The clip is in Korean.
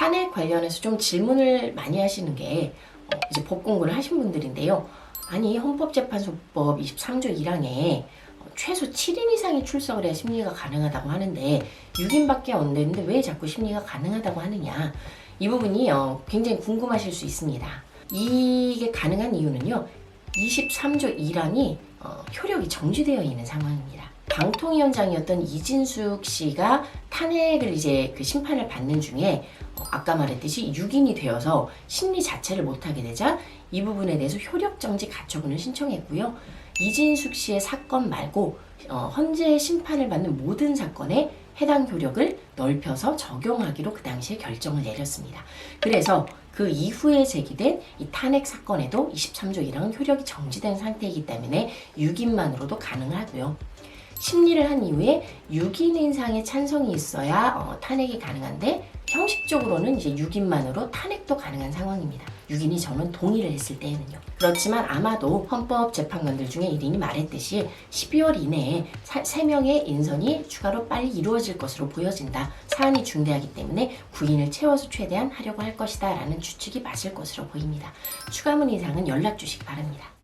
탄핵 관련해서 좀 질문을 많이 하시는 게 어, 이제 법 공부를 하신 분들인데요. 아니 헌법재판소법 23조 1항에 어, 최소 7인 이상이 출석을 해야 심리가 가능하다고 하는데 6인밖에 안 되는데 왜 자꾸 심리가 가능하다고 하느냐 이 부분이 어, 굉장히 궁금하실 수 있습니다. 이게 가능한 이유는요. 23조 1항이 어, 효력이 정지되어 있는 상황입니다. 방통위원장이었던 이진숙 씨가 탄핵을 이제 그 심판을 받는 중에 어, 아까 말했듯이 6인이 되어서 심리 자체를 못하게 되자 이 부분에 대해서 효력 정지 가처분을 신청했고요. 이진숙 씨의 사건 말고 어, 헌재 심판을 받는 모든 사건에 해당 효력을 넓혀서 적용하기로 그 당시에 결정을 내렸습니다. 그래서 그 이후에 제기된 이 탄핵 사건에도 23조 1항은 효력이 정지된 상태이기 때문에 6인만으로도 가능하고요. 심리를 한 이후에 6인 이상의 찬성이 있어야 어, 탄핵이 가능한데 형식적으로는 이제 6인만으로 탄핵도 가능한 상황입니다. 6인이 저는 동의를 했을 때에는요. 그렇지만 아마도 헌법재판관들 중에 1인이 말했듯이 12월 이내에 3명의 인선이 추가로 빨리 이루어질 것으로 보여진다. 사안이 중대하기 때문에 9인을 채워서 최대한 하려고 할 것이다. 라는 추측이 맞을 것으로 보입니다. 추가문 이상은 연락 주시기 바랍니다.